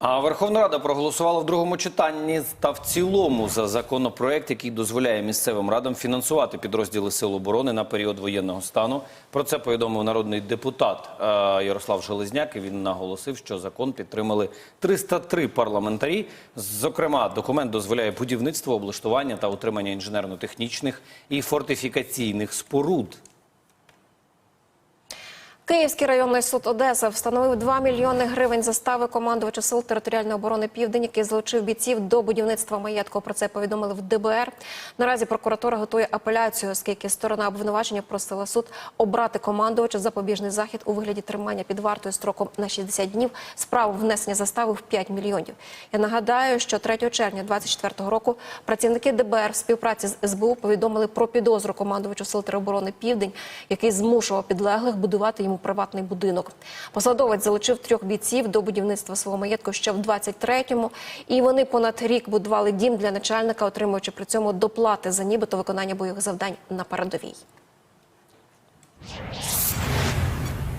А Верховна Рада проголосувала в другому читанні та в цілому за законопроект, який дозволяє місцевим радам фінансувати підрозділи Сил оборони на період воєнного стану. Про це повідомив народний депутат е, Ярослав Железняк. Він наголосив, що закон підтримали 303 парламентарі. Зокрема, документ дозволяє будівництво, облаштування та утримання інженерно-технічних і фортифікаційних споруд. Київський районний суд Одеса встановив 2 мільйони гривень застави командувача сил територіальної оборони Південь, який залучив бійців до будівництва маєтку. Про це повідомили в ДБР. Наразі прокуратура готує апеляцію, оскільки сторона обвинувачення просила суд обрати командувача запобіжний захід у вигляді тримання під вартою строком на 60 днів з правом внесення застави в 5 мільйонів. Я нагадаю, що 3 червня 2024 року працівники ДБР в співпраці з СБУ повідомили про підозру командувачу сил тероборони Південь, який змушував підлеглих будувати йому приватний будинок. Посадовець залучив трьох бійців до будівництва свого маєтку ще в 23-му, і вони понад рік будували дім для начальника, отримуючи при цьому доплати за нібито виконання бойових завдань на передовій.